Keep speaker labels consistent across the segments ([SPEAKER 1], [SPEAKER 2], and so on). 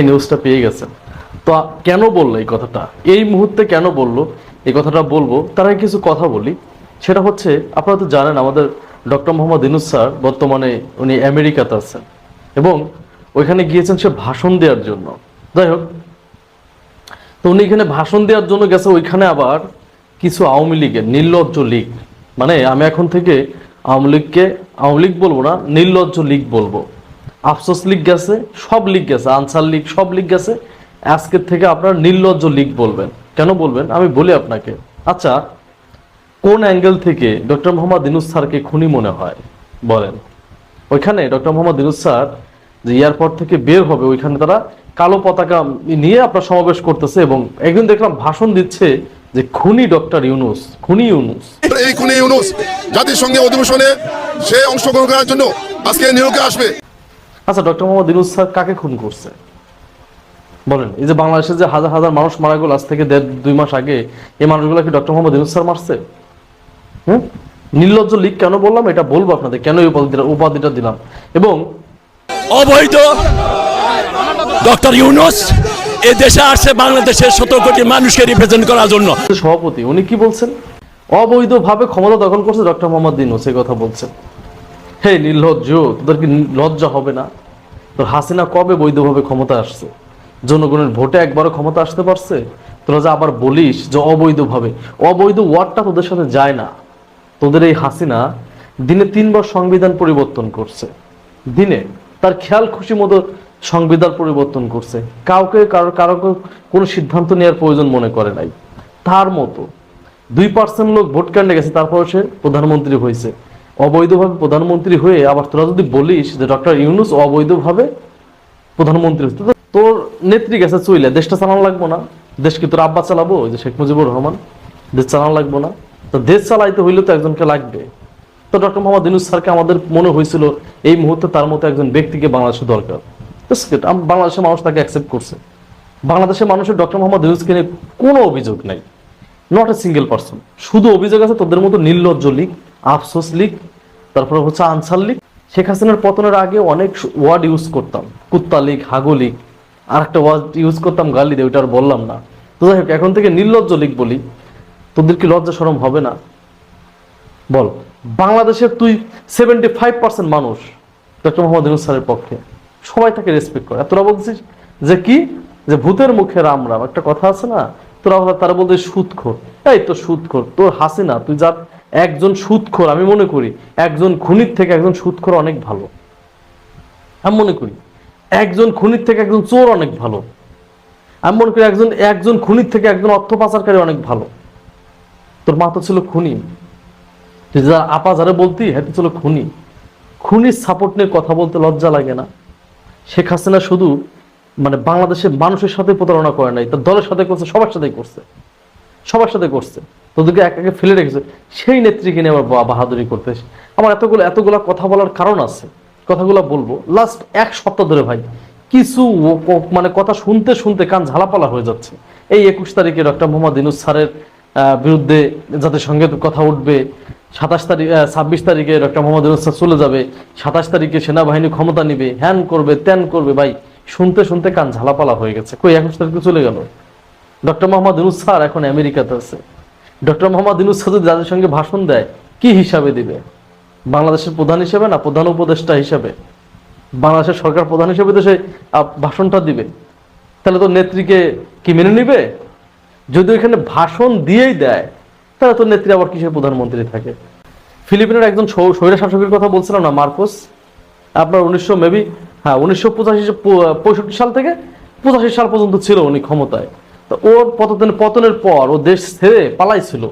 [SPEAKER 1] এই নিউজটা পেয়ে গেছেন। তো কেন বলল এই কথাটা? এই মুহূর্তে কেন বলল? এই কথাটা বলব, তার আগে কিছু কথা বলি। সেটা হচ্ছে, আপনারা তো জানেন, আমাদের ডক্টর মোহাম্মদ ইনুস স্যার বর্তমানে উনি আমেরিকাতে আছেন এবং ওইখানে গিয়েছেন সে ভাষণ দেওয়ার জন্য। যাই হোক, তো উনি এখানে ভাষণ দেওয়ার জন্য গেছে, ওইখানে আবার কিছু আওয়ামী লীগের নির্লজ্জ লীগ। মানে আমি এখন থেকে আওয়ামী লীগকে, আওয়ামী লীগ বলব না, নির্লজ্জ লীগ বলব। আফসোস লীগ গেছে, সব লীগ গেছে, আনসার লীগ, সব লীগ গেছে। আজকের থেকে আপনার নির্লজ্জ লীগ বলবেন। কেন বলবেন? আমি বলি আপনাকে। আচ্ছা কোন অ্যাঙ্গেল থেকে ডক্টর মোহাম্মদ ইনুস স্যারকে খুনি মনে হয়? বলেন। ওইখানে ডক্টর মোহাম্মদ ইনুস স্যার যে এয়ারপোর্ট থেকে বের হবে, ওইখানে তারা কালো পতাকা নিয়ে আপনার সমাবেশ করতেছে এবং একদিন দেখলাম ভাষণ দিচ্ছে যে খুনি ডক্টর ইউনুস, খুনি ইউনুস।
[SPEAKER 2] এই খুনি ইউনুস জাতিসংঘে অধিবেশনে সে অংশগ্রহণ করার জন্য আজকে ইয়র্কে আসবে।
[SPEAKER 1] আচ্ছা ডক্টর মোহাম্মদ ইউনুস স্যার কাকে খুন করছে? বলেন এই যে বাংলাদেশে যে হাজার হাজার মানুষ মারা গেল আজ থেকে দেড় দুই মাস আগে এই মানুষগুলো কি ডক্টর মোহাম্মদ ইউনুস স্যার মারছে? হুম? নির্লজ্জ লীগ কেন বললাম? এটা বলব আপনাদের কেন এই উপাধিটা উপাধিটা দিলাম? এবং
[SPEAKER 3] অবৈধ ডক্টর ইউনুস এ দেশে আসছে বাংলাদেশের শত কোটি মানুষকে রিপ্রেজেন্ট করার জন্য।
[SPEAKER 1] সভাপতি উনি কি বলছেন? অবৈধভাবে ক্ষমতা দখল করছে ডক্টর মোহাম্মদ ইউনুস এই কথা বলছেন। হে নির্লজ্জ তোদের কি লজ্জা হবে না? তোর হাসিনা কবে বৈধভাবে ক্ষমতা আসছে? জনগণের ভোটে একবারও ক্ষমতা আসতে পারছে? তোরা যে আবার বলিস যে অবৈধভাবে, অবৈধ ওয়ার্ডটা তোদের সাথে যায় না। তোদের এই হাসিনা দিনে তিনবার সংবিধান পরিবর্তন করছে। দিনে তার খেয়াল খুশি মতো সংবিধান পরিবর্তন করছে। কাউকে, কারও কারও কোনো সিদ্ধান্ত নেওয়ার প্রয়োজন মনে করে নাই। তার মতো দুই পার্সেন্ট লোক ভোট কেন্দ্রে গেছে তারপর সে প্রধানমন্ত্রী হয়েছে। অবৈধভাবে প্রধানমন্ত্রী হয়ে আবার তোরা যদি বলিস যে ডক্টর ইউনুস অবৈধভাবে প্রধানমন্ত্রী হচ্ছে তোর নেত্রী গেছে চইলে, দেশটা চালানো লাগবো না। দেশ কি তোর আব্বা চালাবো? যে শেখ মুজিবুর রহমান, দেশ চালানো লাগবো না। তো দেশ চালাইতে হইলে তো একজনকে লাগবে। তো ডক্টর মোহাম্মদ ইউনুস স্যারকে আমাদের মনে হয়েছিল এই মুহূর্তে তার মতো একজন ব্যক্তিকে বাংলাদেশে দরকার। বাংলাদেশের মানুষ তাকে অ্যাকসেপ্ট করছে। বাংলাদেশের মানুষের ডক্টর মোহাম্মদ ইউনুসকে নিয়ে কোনো অভিযোগ নাই। নট এ সিঙ্গেল পার্সন শুধু অভিযোগ আছে তোদের মতো নির্লজ্জ লীগ, আফসোস লীগ, তারপরে হচ্ছে আনসার লীগ। শেখ হাসিনার পতনের আগে অনেক ওয়ার্ড ইউজ করতাম। কুত্তা লীগ, হাগো লীগ আর একটা ওয়ার্ড ইউজ করতাম গালি দিয়ে, ওইটা আর বললাম না। তো যাই হোক, এখন থেকে নির্লজ্জ লীগ বলি, তোদের কি লজ্জা সরম হবে না? বল, বাংলাদেশের তুই সেভেন্টি ফাইভ পার্সেন্ট মানুষ ডক্টর মোহাম্মদ ইউনুস স্যারের পক্ষে, সবাই তাকে রেসপেক্ট করে। তোরা বলছিস যে কি? যে ভূতের মুখে রাম রাম। একটা কথা আছে না তোরা তারা বলতে সুদখোর এই তো সুদখোর তোর হাসিনা, তুই যার একজন সুদখোর আমি মনে করি, একজন খুনির থেকে একজন সুদখোর অনেক ভালো। আমি মনে করি, একজন খুনির থেকে একজন চোর অনেক ভালো। আমি মনে করি, একজন একজন খুনির থেকে একজন অর্থ পাচারকারী অনেক ভালো। তোর মা তো ছিল খুনি। তুই যা আপা যারা বলতি হ্যাঁ ছিল খুনি। খুনির সাপোর্ট নিয়ে কথা বলতে লজ্জা লাগে না। শেখ হাসিনা শুধু মানে বাংলাদেশের মানুষের সাথে প্রতারণা করে নাই, তার দলের সাথে করছে, সবার সাথে করছে। সবার সাথে করছে। তোদেরকে এক একে ফেলে রেখেছে। সেই নেত্রীকে নিয়ে আমার বাহাদুরি করতে আমার এতগুলো এতগুলো কথা বলার কারণ আছে। কথাগুলো বলব। লাস্ট এক সপ্তাহ ধরে ভাই, কিছু মানে কথা শুনতে শুনতে কান ঝালাপালা হয়ে যাচ্ছে। এই একুশ তারিখে ডক্টর মোহাম্মদ ইনুস স্যারের বিরুদ্ধে সঙ্গে কথা উঠবে, সাতাশ তারিখ ছাব্বিশ তারিখে ডক্টর মোহাম্মদ ইউনুস স্যার চলে যাবে, সাতাশ তারিখে সেনাবাহিনী ক্ষমতা নিবে, হ্যান করবে, ত্যান করবে, ভাই। শুনতে শুনতে কান ঝালাপালা হয়ে গেছে। কই, এখন তারিখে চলে গেল। ডক্টর মোহাম্মদ ইউনুস স্যার এখন আমেরিকাতে আছে। ডক্টর মোহাম্মদ ইউনুস স্যার যদি যাদের সঙ্গে ভাষণ দেয়, কি হিসাবে দিবে? বাংলাদেশের প্রধান হিসেবে না প্রধান উপদেষ্টা হিসাবে? বাংলাদেশের সরকার প্রধান হিসেবে তো সে ভাষণটা দিবে। তাহলে তো নেত্রীকে কি মেনে নিবে? যদি এখানে ভাষণ দিয়েই দেয়, তাহলে তো নেত্রী আবার কিসের প্রধানমন্ত্রী থাকে? ফিলিপিনের একজন স্বৈ- শাসকের কথা বলছিলাম না, মার্কোস? আপনার উনিশশো মেবি হ্যাঁ উনিশশো পঁচাশি পঁয়ষট্টি সাল থেকে পঁচাশি সাল পর্যন্ত ছিল উনি ক্ষমতায়। তো ওর পতন পতনের পর ও দেশ ছেড়ে পালাইছিল।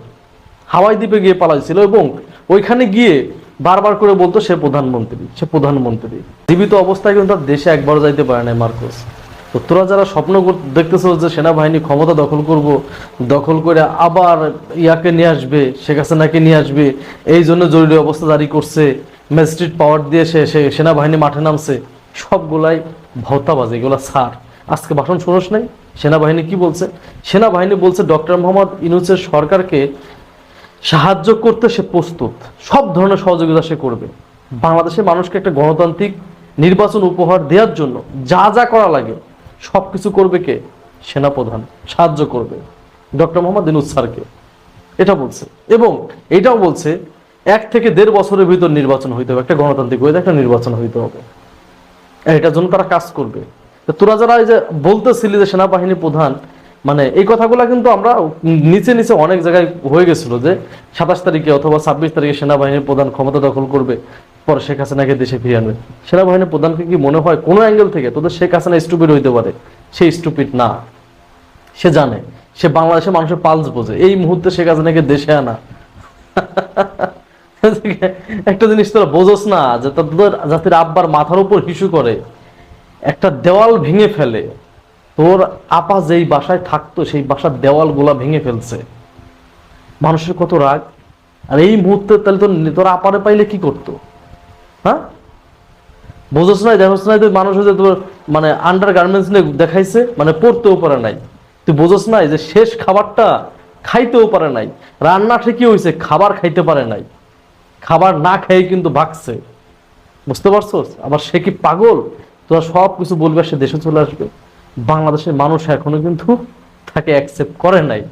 [SPEAKER 1] হাওয়াই দ্বীপে গিয়ে পালাইছিল এবং ওইখানে গিয়ে বারবার করে বলতো সে প্রধানমন্ত্রী সে প্রধানমন্ত্রী। জীবিত অবস্থায় কিন্তু তার দেশে একবারও যাইতে পারে না মার্কোস। তো তোরা যারা স্বপ্ন দেখতেছো যে সেনাবাহিনী ক্ষমতা দখল করব, দখল করে আবার ইয়াকে নিয়ে আসবে, শেখ হাসিনাকে নিয়ে আসবে, এই জন্য জরুরি অবস্থা জারি করছে, ম্যাজিস্ট্রেট পাওয়ার দিয়ে সে সেনাবাহিনী মাঠে নামছে। সবগুলাই ভৌতাবাজি, এগুলা সার। আজকে ভাষণ শুনোস নাই? সেনাবাহিনী কি বলছে? সেনাবাহিনী বলছে, ডক্টর মোহাম্মদ ইনুসের সরকারকে সাহায্য করতে সে প্রস্তুত। সব ধরনের সহযোগিতা সে করবে। বাংলাদেশের মানুষকে একটা গণতান্ত্রিক নির্বাচন উপহার দেওয়ার জন্য যা যা করা লাগে সব কিছু করবে কে? সেনাপ্রধান। সাহায্য করবে ডক্টর মোহাম্মদ ইনুস স্যারকে। এটা বলছে। এবং এটাও বলছে, এক থেকে দেড় বছরের ভিতর নির্বাচন হইতে হবে, একটা গণতান্ত্রিক ওয়েতে একটা নির্বাচন হইতে হবে। এটার জন্য তারা কাজ করবে। তোরা যারা এই যে বলতেছিলি যে সেনাবাহিনী প্রধান মানে এই কথাগুলো কিন্তু আমরা নিচে নিচে অনেক জায়গায় হয়ে গেছিল যে সাতাশ তারিখে অথবা ছাব্বিশ তারিখে সেনাবাহিনীর প্রধান ক্ষমতা দখল করবে, পরে শেখ হাসিনাকে দেশে ফিরিয়ে আনবে। সেনাবাহিনীর প্রধানকে কি মনে হয় কোনো অ্যাঙ্গেল থেকে? তোদের শেখ হাসিনা স্টুপিড হইতে পারে, সে স্টুপিড না। সে জানে, সে বাংলাদেশের মানুষের পালস বোঝে, এই মুহূর্তে শেখ হাসিনাকে দেশে আনা। একটা জিনিস তোরা বোঝোস না, যে তোদের জাতির আব্বার মাথার উপর হিসু করে, একটা দেওয়াল ভেঙে ফেলে, তোর আপা যেই বাসায় থাকতো, সেই বাসার দেওয়ালগুলা ভেঙে ফেলছে। মানুষের কত রাগ? আর এই মুহূর্তে তাহলে তোর তোর আপারে পাইলে কি করতো? হ্যাঁ? বোঝোস নাই, দেখোস নাই তুই মানুষ যে তোর মানে আন্ডার গার্মেন্টস নিয়ে দেখাইছে মানে পড়তেও পারে নাই। তুই বোঝোস নাই যে শেষ খাবারটা খাইতেও পারে নাই। রান্না ঠিকই হয়েছে খাবার খাইতে পারে নাই। খাবার না খেয়ে কিন্তু ভাগছে। বুঝতে পারছোস? আবার সে কি পাগল? তোরা সব কিছু বলবে, সে দেশে চলে আসবে। বাংলাদেশের মানুষ এখনও কিন্তু তাকে অ্যাকসেপ্ট করে নাই।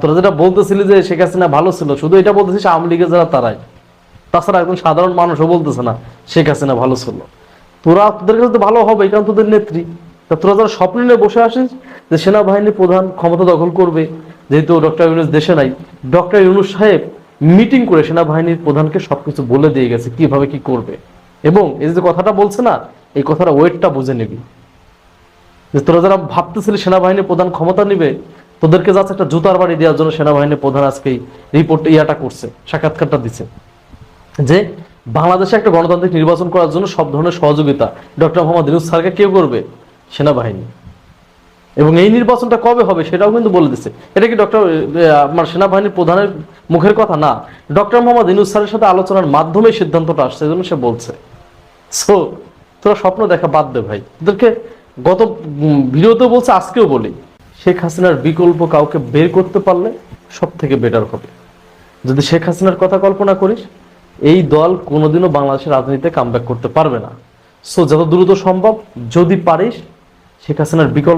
[SPEAKER 1] তোরা যেটা বলতেছিলি যে শেখ হাসিনা ভালো ছিল, শুধু এটা বলতেছিস আওয়ামী লীগের যারা তারাই। তাছাড়া একজন সাধারণ মানুষও বলতেছে না, শেখ হাসিনা ভালো ছিল। তোরা তোদের কাছে তো ভালো হবে, কারণ তোদের নেত্রী। তা তোরা যারা স্বপ্ন নিয়ে বসে আসিস যে সেনাবাহিনী প্রধান ক্ষমতা দখল করবে, যেহেতু ডক্টর ইউনুস দেশে নাই। ডক্টর ইউনুস সাহেব মিটিং করে সেনাবাহিনীর প্রধানকে সবকিছু বলে দিয়ে গেছে, কীভাবে কি করবে। এবং এই যে কথাটা বলছে না, এই কথাটা ওয়েটটা বুঝে নিবি। যে তোরা যারা ভাবতেছিলি সেনাবাহিনীর প্রধান ক্ষমতা নিবে, তোদেরকে যাচ্ছে একটা জুতার বাড়ি দেওয়ার জন্য সেনাবাহিনীর প্রধান আজকে রিপোর্ট ইয়াটা করছে, সাক্ষাৎকারটা দিছে। যে বাংলাদেশে একটা গণতান্ত্রিক নির্বাচন করার জন্য সব ধরনের সহযোগিতা ডক্টর মোহাম্মদ ইউনুস স্যারকে কেউ করবে? সেনাবাহিনী। এবং এই নির্বাচনটা কবে হবে সেটাও কিন্তু বলে দিচ্ছে এটা কি ডক্টর আমার সেনাবাহিনীর প্রধানের মুখের কথা? না। ডক্টর মোহাম্মদ ইনুস স্যারের সাথে আলোচনার মাধ্যমে সিদ্ধান্তটা আসছে, এজন্য সে বলছে। সো তোরা স্বপ্ন দেখা বাদ দে ভাই। তোদেরকে গত ভিডিওতেও বলছে, আজকেও বলি। শেখ হাসিনার বিকল্প কাউকে বের করতে পারলে সব থেকে বেটার হবে। যদি শেখ হাসিনার কথা কল্পনা করিস, এই দল কোনোদিনও বাংলাদেশের রাজনীতিতে কামব্যাক করতে পারবে না। সো যত দ্রুত সম্ভব যদি পারিস, শেখ হাসিনার বিকল্প